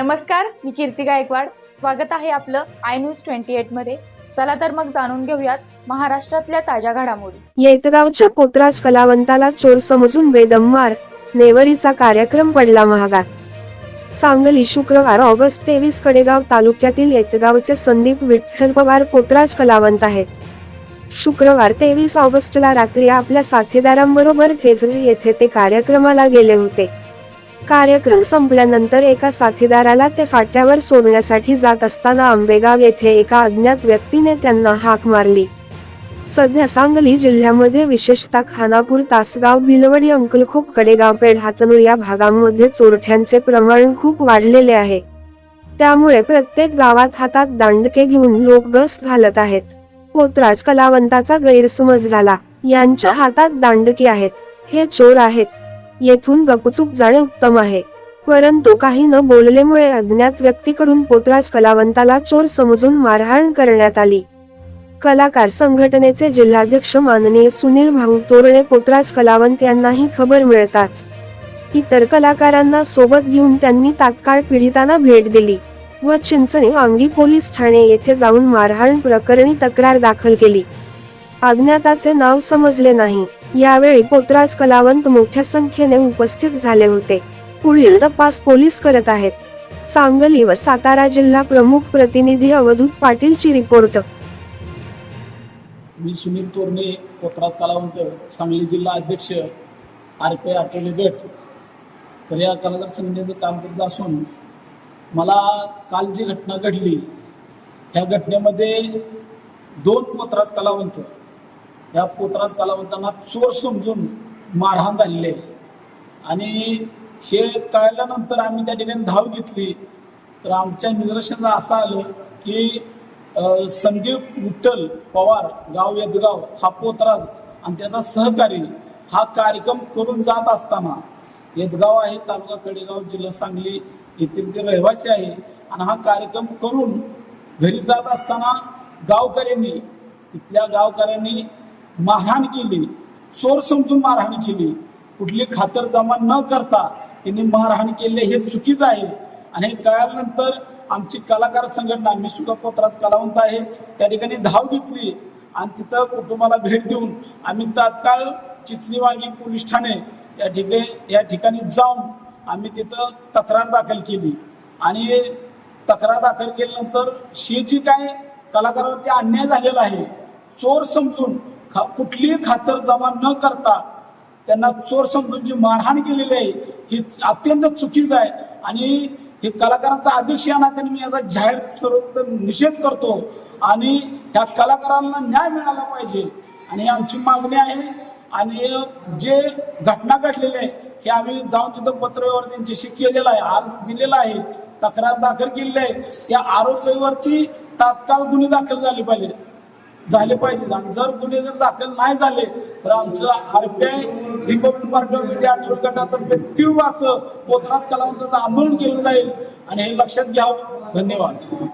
नमस्कार मी कीर्ती गायकवाड. स्वागत आहे आपलं आय न्यूज ट्वेंटी एटमध्ये. चला तर मग जाणून घेऊयात महाराष्ट्रातल्या ताज्या घडामोडी. येतगावच्या पोतराज कलावंताला चोर समजून बेदमवार नेवरीचा कार्यक्रम पडला महागात. सांगली शुक्रवार ऑगस्ट तेवीस कडेगाव तालुक्यातील येतगावचे संदीप विठ्ठल पवार पोतराज कलावंत आहेत. शुक्रवार तेवीस ऑगस्टला रात्री आपल्या साथीदारांबरोबर येथे ते कार्यक्रमाला गेले होते. कार्यक्रम संपल्यानंतर एका साथीदाराला ते फाट्यावर सोडण्यासाठी जात असताना आंबेगाव येथे एका अज्ञात व्यक्तीने त्यांना हाक मारली. सध्या सांगली जिल्ह्यामध्ये विशेषतः खानापूर तासगाव भिलवडी अंकलखोप कडेगाव पेड हातनूर या भागांमध्ये चोरठ्यांचे प्रमाण खूप वाढलेले आहे. त्यामुळे प्रत्येक गावात हातात दांडके घेऊन लोक गस घालत आहेत. पोतराज कलावंताचा गैरसमज झाला. यांच्या हातात दांडकी आहेत. हे चोर आहेत. येथून गपचूप जाणे उत्तम आहे. परंतु काही न बोललेमुळे अज्ञात व्यक्तीकडून पोतराज कलावंताला चोर समजून मारहाण करण्यात आली. कलाकार संघटनेचे जिल्हाध्यक्ष माननीय सुनील भाऊ तोरणे पोतराज कलावंत यांनाही खबर मिळताच इतर कलाकारांना सोबत घेऊन त्यांनी तात्काळ पीडितांना भेट दिली व चिंचणी वांगी पोलीस ठाणे येथे जाऊन मारहाण प्रकरणी तक्रार दाखल केली. अज्ञाताचे नाव समजले नाही. यावेळी पोतराज कलावंत मोठ्या संख्येने उपस्थित झाले होते. पुढील तपास पोलीस करत आहेत. सांगली व सातारा जिल्हा प्रमुख प्रतिनिधी अवधूत पाटीलची रिपोर्ट. मी सुनील तोरणे पोतराज कलावंत सांगली जिल्हा अध्यक्ष आर पी आठवले गट. तर या कलाकार संघटनेचं काम करत असून मला काल जी घटना घडली ह्या घटनेमध्ये दोन पोतराज कलावंत या पोतराज कलावंतांना चोर समजून मारहाण झालेली आहे. आणि हे कळल्यानंतर आम्ही त्या ठिकाणी धाव घेतली. तर आमच्या निदर्शनाला असं आलं की संदीप विठ्ठल पवार गाव यदगाव हा पोतराज आणि त्याचा सहकारी हा कार्यक्रम करून जात असताना यदगाव आहे तालुका कडेगाव जिल्हा सांगली येथील ते रहिवासी आहे आणि हा कार्यक्रम करून घरी जात असताना गावकऱ्यांनी इथल्या गावकऱ्यांनी मारहाण केली. चोर समजून मारहाण केली. कुठली खातर जमा न करता त्यांनी मारहाण केली हे चुकीचं आहे. आणि हे कळाल्यानंतर आमची कलाकार संघटना मी सुद्धा पोतराज कलावंत आहे त्या ठिकाणी धाव घेतली. आणि तिथं कुटुंबाला भेट देऊन आम्ही तात्काळ चिचणीवांगी पोलीस ठाणे या ठिकाणी या ठिकाणी जाऊन आम्ही तिथं तक्रार दाखल केली. आणि तक्रार दाखल केल्यानंतर शेची काय कलाकारावरती अन्याय झालेला आहे चोर समजून खा कुठलीही खातर जमा न करता त्यांना चोर समजून जी मारहाण केलेली आहे ही अत्यंत चुकीचं आहे. आणि हे कलाकारांचा अध्यक्ष या नात्याने मी याचा जाहीर सर्वत्र निषेध करतो. आणि ह्या कलाकारांना न्याय मिळाला पाहिजे. आणि आमची मागणी आहे आणि जे घटना घडलेली आहे हे आम्ही जाऊन तिथं पत्रव्यवहार त्यांच्याशी केलेला आहे अर्ज दिलेला आहे तक्रार दाखल केलेली आहे. त्या आरोपीवरती तात्काळ गुन्हे दाखल झाले पाहिजे झाले पाहिजे. आणि जर गुन्हे जर दाखल नाही झाले तर आमचं RPI republic party of India Athawale गटातर्फे तीव्र असं पोतराज कलावंताचं आंदोलन केलं जाईल. आणि हे लक्षात घ्यावं. धन्यवाद.